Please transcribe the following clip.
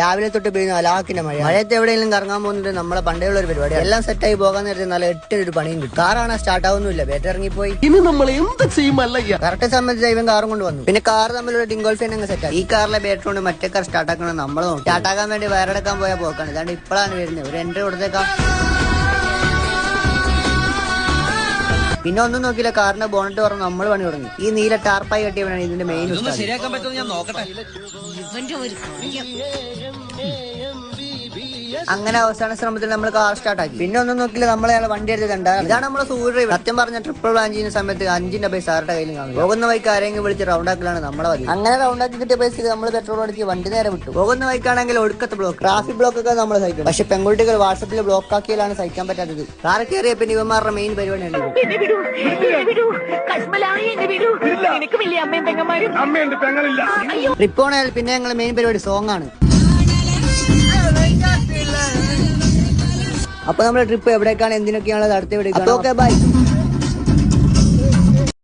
രാവിലെ തൊട്ട് പെയ്യുന്ന അലാക്കിന്റെ മഴ മഴയത്ത് എവിടെയെങ്കിലും കറങ്ങാൻ പോകുന്നത് നമ്മളെ പണ്ടേയുള്ള ഒരു പരിപാടി എല്ലാം സെറ്റായി പോകാൻ നേരത്തെ നല്ല എട്ടിനൊരു പണിയും കിട്ടും. കാറാണ് സ്റ്റാർട്ട് ആവുന്നില്ല ബേറ്റ് ഇറങ്ങിപ്പോയി. ഇനി നമ്മൾ എന്ത് ചെയ്യും അല്ലയ്യ കറക്റ്റ് സമയത്ത് ഇവൻ കാറും കൊണ്ട് വന്നു പിന്നെ കാർ തമ്മിലുള്ള ഡിങ്കോൾഫിൻ അങ്ങ് സെറ്റ് ഈ കാറിലെ ബാറ്ററി കൊണ്ട് മറ്റേ കാർ സ്റ്റാർട്ട് ആക്കണം നമ്മൾ സ്റ്റാർട്ട് ആക്കാൻ വേണ്ടി വയറെടുക്കാൻ പോയാൽ പോക്കാണ്. ഇതാണ്ട് ഇപ്പോഴാണ് വരുന്നത്. ഒരു എൻട്രി കൊടുത്തേക്കാം. പിന്നെ ഒന്നും നോക്കിയില്ല കാറിന്റെ ബോണറ്റ് പറഞ്ഞു നമ്മൾ പണി തുടങ്ങി. ഈ നീല ടാർപ്പായി കെട്ടിയവനാണ് ഇതിന്റെ മെയിൻ ശരിയാക്കാൻ പറ്റുമോ ഞാൻ നോക്കട്ടെ. അങ്ങനെ അവസാന ശ്രമത്തിൽ നമ്മൾ കാർ സ്റ്റാർട്ട് ആക്കി. പിന്നെ ഒന്നും നോക്കില്ല നമ്മളെ അയാൾ വണ്ടി എടുത്ത് കണ്ട ഇതാണ് നമ്മളെ സൂര്യ സത്യം പറഞ്ഞ ട്രിപ്പിൾ പ്ലാൻ ചെയ്യുന്ന സമയത്ത് അഞ്ചിന്റെ പൈസ ആരുടെ കയ്യിലും കാണും. പോകുന്ന വൈക്ക് ആരെങ്കിലും വിളിച്ച് റൗണ്ട് ആക്കലാണ് നമ്മളെ വഴി അങ്ങനെ റൗണ്ട് ആക്കി കിട്ടിയ പൈസ നമ്മൾ പെട്രോൾ അടിച്ച് വണ്ടി നേരെ വിട്ടു. പോകുന്ന വൈക്കാണെങ്കിൽ ഒടുക്കത്തെ ബ്ലോക്ക് ട്രാഫിക് ബ്ലോക്ക് ഒക്കെ നമ്മൾ സഹിക്കും പക്ഷെ പെൺകുട്ടികൾ വാട്സപ്പിൽ ബ്ലോക്ക് ആക്കിയാലാണ് സഹിക്കാൻ പറ്റാത്തത്. കാർ കയറിയ പിന്നെ ഇവന്മാരുടെ മെയിൻ പരിപാടി ഉണ്ട് എന്നെ വിടൂ എന്നെ വിടൂ. കശ്മലായി എന്നെ വിടൂ. നിനക്ക് വലിയ അമ്മയും പെങ്ങന്മാരും. ട്രിപ്പ് പിന്നെ ഞങ്ങൾ മെയിൻ പരിപാടി സോങ് ആണ്. അപ്പൊ നമ്മുടെ ട്രിപ്പ് എവിടേക്കാണ് എന്തിനൊക്കെയാണ് അടുത്ത എവിടേക്കാണ്? Okay bye